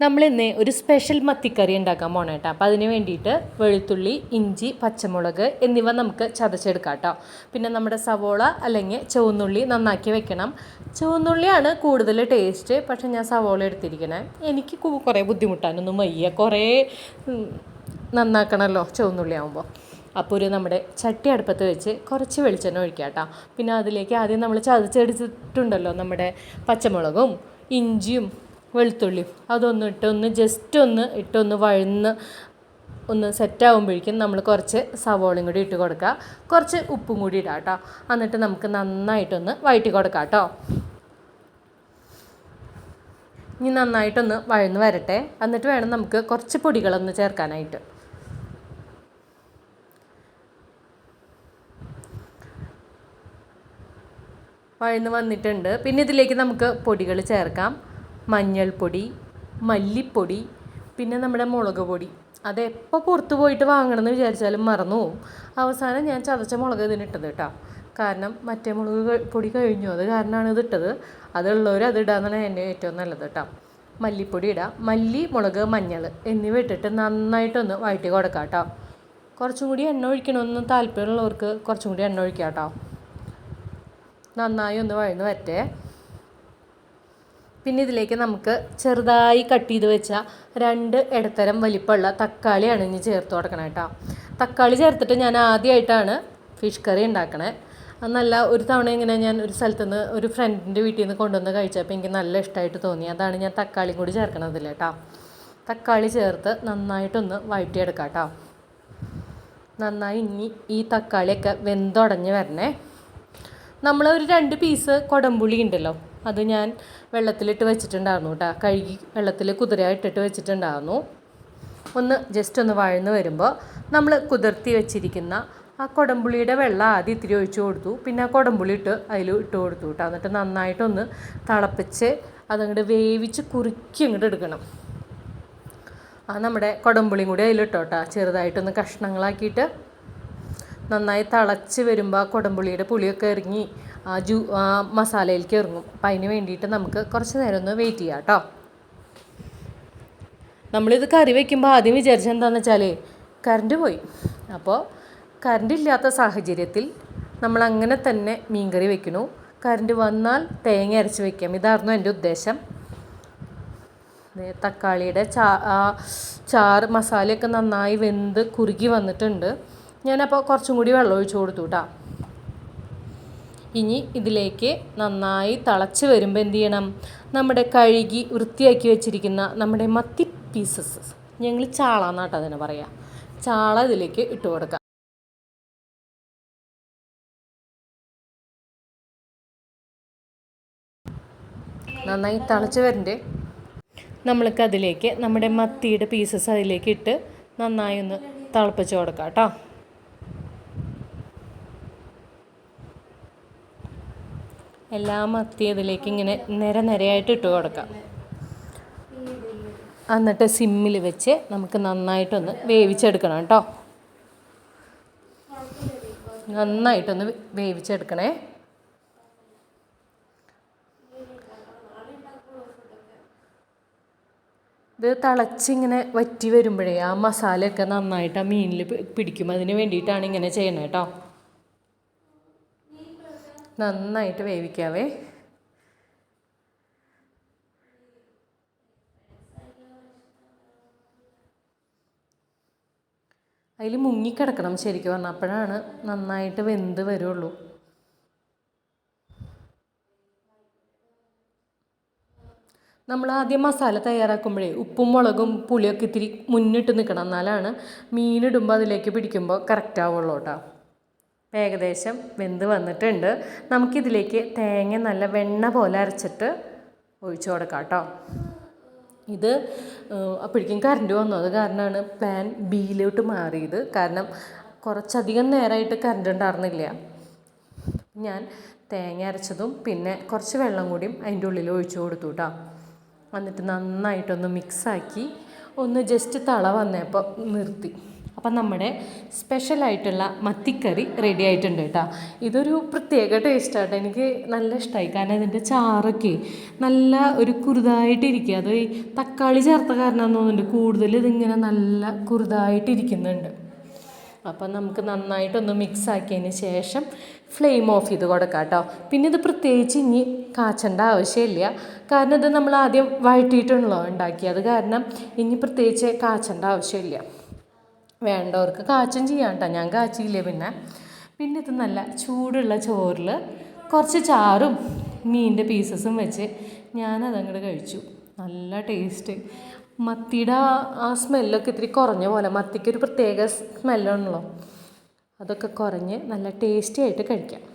നമ്മളിന്ന് ഒരു സ്പെഷ്യൽ മത്തിക്കറി ഉണ്ടാക്കാൻ പോകണം കേട്ടോ അപ്പോൾ അതിന് വേണ്ടിയിട്ട് വെളുത്തുള്ളി ഇഞ്ചി പച്ചമുളക് എന്നിവ നമുക്ക് ചതച്ചെടുക്കാം കേട്ടോ പിന്നെ നമ്മുടെ സവോള അല്ലെങ്കിൽ ചുവന്നുള്ളി നന്നാക്കി വെക്കണം. ചുവന്നുള്ളിയാണ് കൂടുതൽ ടേസ്റ്റ് പക്ഷെ ഞാൻ സവോള എടുത്തിരിക്കണേ. എനിക്ക് കുറേ ബുദ്ധിമുട്ടാനൊന്നും വയ്യ. കുറേ നന്നാക്കണമല്ലോ ചുവന്നുള്ളി ആകുമ്പോൾ അപ്പോൾ ഒരു നമ്മുടെ ചട്ടി അടുപ്പത്ത് വെച്ച് കുറച്ച് വെളിച്ചെണ്ണ ഒഴിക്കുക കേട്ടോ പിന്നെ അതിലേക്ക് ആദ്യം നമ്മൾ ചതച്ചെടുത്തിട്ടുണ്ടല്ലോ നമ്മുടെ പച്ചമുളകും ഇഞ്ചിയും വെളുത്തുള്ളിയും അതൊന്ന് ഇട്ടൊന്ന് ജസ്റ്റ് ഒന്ന് ഇട്ടൊന്ന് വഴന്ന് ഒന്ന് സെറ്റ് ആകുമ്പോഴേക്കും നമ്മൾ കുറച്ച് സവോളയും കൂടി ഇട്ട് കൊടുക്കുക. കുറച്ച് ഉപ്പും കൂടി ഇടാം കേട്ടോ എന്നിട്ട് നമുക്ക് നന്നായിട്ടൊന്ന് വഴറ്റി കൊടുക്കാം കേട്ടോ ഇനി നന്നായിട്ടൊന്ന് വഴന്ന് വരട്ടെ. എന്നിട്ട് വേണം നമുക്ക് കുറച്ച് പൊടികളൊന്ന് ചേർക്കാനായിട്ട്. വഴന്ന് വന്നിട്ടുണ്ട്. പിന്നെ ഇതിലേക്ക് നമുക്ക് പൊടികൾ ചേർക്കാം. മഞ്ഞൾപ്പൊടി മല്ലിപ്പൊടി പിന്നെ നമ്മുടെ മുളക് പൊടി അതെപ്പോൾ പുറത്ത് പോയിട്ട് വാങ്ങണമെന്ന് വിചാരിച്ചാലും മറന്നു പോകും അവസാനം ഞാൻ ചതച്ച മുളക് ഇതിനിട്ടത് കേട്ടോ. കാരണം മറ്റേ മുളക് പൊടി കഴിഞ്ഞു. അത് കാരണമാണ് ഇത് ഇട്ടത്. അതുള്ളവർ അത് ഇടാന്നാണ് എന്റെ ഏറ്റവും നല്ലത് കേട്ടോ. മല്ലിപ്പൊടി ഇടാം. മല്ലി മുളക് മഞ്ഞൾ എന്നിവ ഇട്ടിട്ട് നന്നായിട്ടൊന്ന് വഴറ്റി കൊടുക്കാം കേട്ടോ. കുറച്ചും കൂടി എണ്ണ ഒഴിക്കണമെന്ന് താല്പര്യമുള്ളവർക്ക് കുറച്ചും കൂടി എണ്ണ ഒഴിക്കാം കേട്ടോ. നന്നായി ഒന്ന് വഴന്ന് വരട്ടെ. പിന്നെ ഇതിലേക്ക് നമുക്ക് ചെറുതായി കട്ട് ചെയ്ത് വെച്ച രണ്ട് ഇടത്തരം വലിപ്പമുള്ള തക്കാളിയാണ് ഇനി ചേർത്ത് കൊടുക്കണം കേട്ടോ തക്കാളി ചേർത്തിട്ട് ഞാൻ ആദ്യമായിട്ടാണ് ഫിഷ് കറി ഉണ്ടാക്കണേ. നല്ല ഒരു തവണ ഇങ്ങനെ ഞാൻ ഒരു സ്ഥലത്ത് നിന്ന് ഒരു ഫ്രണ്ടിന്റെ വീട്ടിൽ നിന്ന് കൊണ്ടുവന്ന് കഴിച്ചപ്പോൾ എനിക്ക് നല്ല ഇഷ്ടമായിട്ട് തോന്നി. അതാണ് ഞാൻ തക്കാളിയും കൂടി ചേർക്കണതില്ല കേട്ടോ തക്കാളി ചേർത്ത് നന്നായിട്ടൊന്ന് വഴറ്റിയെടുക്കാം കേട്ടോ നന്നായി ഇനി ഈ തക്കാളിയൊക്കെ വെന്തുടഞ്ഞ് വരണേ. നമ്മൾ ഒരു രണ്ട് പീസ് കൊടംപുളി ഉണ്ടല്ലോ അത് ഞാൻ വെള്ളത്തിലിട്ട് വെച്ചിട്ടുണ്ടായിരുന്നു കേട്ടോ. കഴുകി വെള്ളത്തിൽ കുതിര ഇട്ടിട്ട് വെച്ചിട്ടുണ്ടായിരുന്നു. ഒന്ന് ജസ്റ്റ് ഒന്ന് വഴന്ന് വരുമ്പോൾ നമ്മൾ കുതിർത്തി വെച്ചിരിക്കുന്ന ആ കൊടംപുളിയുടെ വെള്ളം ആദ്യം ഇത്തിരി ഒഴിച്ചു കൊടുത്തു. പിന്നെ ആ കൊടംപുളി ഇട്ട് അതിൽ ഇട്ട് കൊടുത്തു കേട്ടോ. എന്നിട്ട് നന്നായിട്ടൊന്ന് തിളപ്പിച്ച് അതങ്ങോട്ട് വേവിച്ച് കുറുക്കി അങ്ങോട്ട് എടുക്കണം. ആ നമ്മുടെ കൊടംപുളിയും കൂടി അതിലിട്ടോ കേട്ടോ. ചെറുതായിട്ടൊന്ന് കഷ്ണങ്ങളാക്കിയിട്ട് നന്നായി തിളച്ച് വരുമ്പോൾ ആ കുടംപുളിയുടെ പുളിയൊക്കെ ഇറങ്ങി ജൂ മസാലയിലേക്ക് ഇറങ്ങും. അപ്പം അതിന് വേണ്ടിയിട്ട് നമുക്ക് കുറച്ച് നേരം ഒന്ന് വെയിറ്റ് ചെയ്യാം കേട്ടോ നമ്മളിത് കറി വയ്ക്കുമ്പോൾ ആദ്യം വിചാരിച്ചത് എന്താണെന്ന് വെച്ചാൽ കറണ്ട് പോയി. അപ്പോൾ കറണ്ട് ഇല്ലാത്ത സാഹചര്യത്തിൽ നമ്മൾ അങ്ങനെ തന്നെ മീൻകറി വെക്കണു കറണ്ട് വന്നാൽ തേങ്ങ അരച്ച് വയ്ക്കാം ഇതായിരുന്നു എന്റെ ഉദ്ദേശം. തക്കാളിയുടെ ചാ ചാറ് മസാലയൊക്കെ നന്നായി വെന്ത് കുറുകി വന്നിട്ടുണ്ട്. ഞാനപ്പോൾ കുറച്ചും കൂടി വെള്ളം ഒഴിച്ചു കൊടുത്തു കേട്ടോ ഇനി ഇതിലേക്ക് നന്നായി തിളച്ച് വരുമ്പോൾ എന്ത് ചെയ്യണം? നമ്മുടെ കഴുകി വൃത്തിയാക്കി വെച്ചിരിക്കുന്ന നമ്മുടെ മത്തി പീസസ് ഞങ്ങൾ ചാള എന്നാട്ടോ അതിനെ പറയാം. ചാള ഇതിലേക്ക് ഇട്ട് കൊടുക്കാം. നന്നായി തിളച്ച് വരണ്ടേ? നമ്മൾക്ക് അതിലേക്ക് നമ്മുടെ മത്തിയുടെ പീസസ് അതിലേക്ക് ഇട്ട് നന്നായി ഒന്ന് തിളപ്പിച്ച് കൊടുക്കാം കേട്ടോ എല്ലാ മത്തിയതിലേക്ക് ഇങ്ങനെ നിര നിരയായിട്ട് ഇട്ട് കൊടുക്കാം. എന്നിട്ട് സിമ്മിൽ വെച്ച് നമുക്ക് നന്നായിട്ടൊന്ന് വേവിച്ചെടുക്കണം കേട്ടോ. നന്നായിട്ടൊന്ന് വേവിച്ചെടുക്കണേ. ഇത് തിളച്ചിങ്ങനെ വറ്റി വരുമ്പോഴേ ആ മസാലയൊക്കെ നന്നായിട്ട് ആ മീനിൽ പിടിക്കും. അതിന് വേണ്ടിയിട്ടാണ് ഇങ്ങനെ ചെയ്യണേ കേട്ടോ. നന്നായിട്ട് വേവിക്കാവേ. അതിൽ മുങ്ങിക്കിടക്കണം ശരിക്കും പറഞ്ഞാൽ അപ്പോഴാണ് നന്നായിട്ട് വെന്ത് വരുള്ളൂ. നമ്മൾ ആദ്യം മസാല തയ്യാറാക്കുമ്പോഴേ ഉപ്പും മുളകും പുളിയൊക്കെ ഇത്തിരി മുന്നിട്ട് നിൽക്കണം എന്നാലാണ് മീനിടുമ്പോൾ അതിലേക്ക് പിടിക്കുമ്പോൾ കറക്റ്റ് ആവുള്ളൂ കേട്ടോ. ഏകദേശം വെന്ത് വന്നിട്ടുണ്ട്. നമുക്കിതിലേക്ക് തേങ്ങ നല്ല വെണ്ണ പോലെ അരച്ചിട്ട് ഒഴിച്ചു കൊടുക്കാം കേട്ടോ ഇത് അപ്പോഴേക്കും കറണ്ട് വന്നു. അത് കാരണമാണ് പ്ലാൻ ബിയിലോട്ട് മാറിയത്. കാരണം കുറച്ചധികം നേരമായിട്ട് കറണ്ട് ഉണ്ടായിരുന്നില്ല. ഞാൻ തേങ്ങ അരച്ചതും പിന്നെ കുറച്ച് വെള്ളം കൂടിയും അതിന്റെ ഉള്ളിൽ ഒഴിച്ചു കൊടുത്തു കേട്ടോ എന്നിട്ട് നന്നായിട്ടൊന്ന് മിക്സാക്കി ഒന്ന് ജസ്റ്റ് തള വന്നപ്പോൾ നിർത്തി. അപ്പം നമ്മുടെ സ്പെഷ്യലായിട്ടുള്ള മത്തിക്കറി റെഡി ആയിട്ടുണ്ട് കേട്ടോ. ഇതൊരു പ്രത്യേക ടേസ്റ്റാട്ടോ എനിക്ക് നല്ല ഇഷ്ടമായി കാരണം ഇതിന്റെ ചാറൊക്കെ നല്ല ഒരു കുറുതായിട്ടിരിക്കുക അത് ഈ തക്കാളി ചേർത്ത കാരണം തോന്നുന്നുണ്ട്. കൂടുതൽ ഇതിങ്ങനെ നല്ല കുറുതായിട്ടിരിക്കുന്നുണ്ട്. അപ്പം നമുക്ക് നന്നായിട്ടൊന്ന് മിക്സ് ആക്കിയതിന് ശേഷം ഫ്ലെയിം ഓഫ് ചെയ്ത് കൊടുക്കാം കേട്ടോ. പിന്നെ ഇത് പ്രത്യേകിച്ച് ഇനി കാച്ചേണ്ട ആവശ്യമില്ല. കാരണം ഇത് നമ്മൾ ആദ്യം വഴറ്റിയിട്ടുണ്ടല്ലോ ഉണ്ടാക്കിയത് കാരണം ഇനി പ്രത്യേകിച്ച് കാച്ചേണ്ട ആവശ്യമില്ല. വേണ്ടവർക്ക് കാച്ചും ചെയ്യാം കേട്ടോ ഞാൻ കാച്ചിയില്ല പിന്നെ? പിന്നെ ഇത് നല്ല ചൂടുള്ള ചോറിൽ കുറച്ച് ചാറും മീനിന്റെ പീസസും വെച്ച് ഞാനതങ്ങോട്ട് കഴിച്ചു. നല്ല ടേസ്റ്റ്. മത്തിയുടെ ആ- സ്മെല്ലൊക്കെ ഇത്തിരി കുറഞ്ഞ പോലെ മത്തിക്കൊരു പ്രത്യേക സ്മെല്ലാണല്ലോ അതൊക്കെ കുറഞ്ഞ് നല്ല ടേസ്റ്റി ആയിട്ട് കഴിക്കാം.